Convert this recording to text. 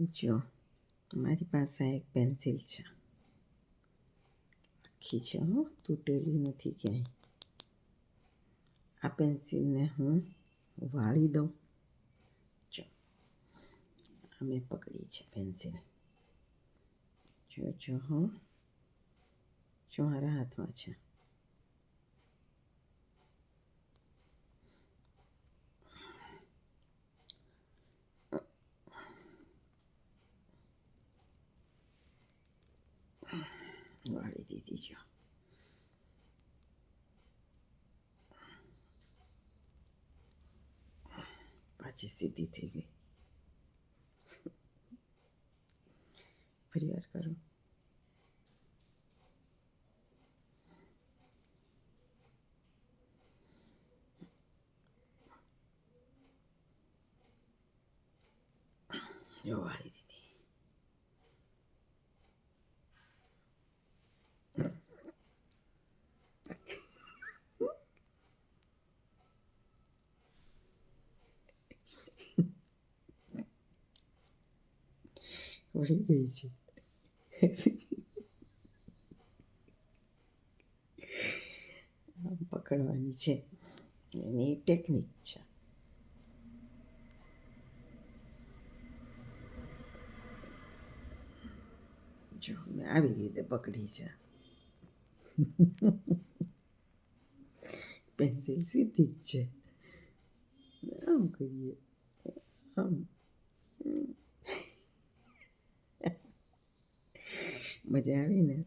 જો મારી પાસે એક પેન્સિલ છે. આખી છે હો, તૂટેલી નથી ક્યાંય. આ પેન્સિલને હું વાળી દઉં. જો, આ મેં પકડી છે પેન્સિલ. જો જો, હું. જો મારા હાથમાં છે. વાળી દીધી જો પાછી સીધી થઈ ગઈ ફરી વાર કરું જો વાળી વળી ગઈ છે આમ પકડવાની છે એની ટેકનિક છે જો મેં આવી રીતે પકડી છે પેન્સિલ સીધી જ છે આમ કરીએ આમ મજા આવીને.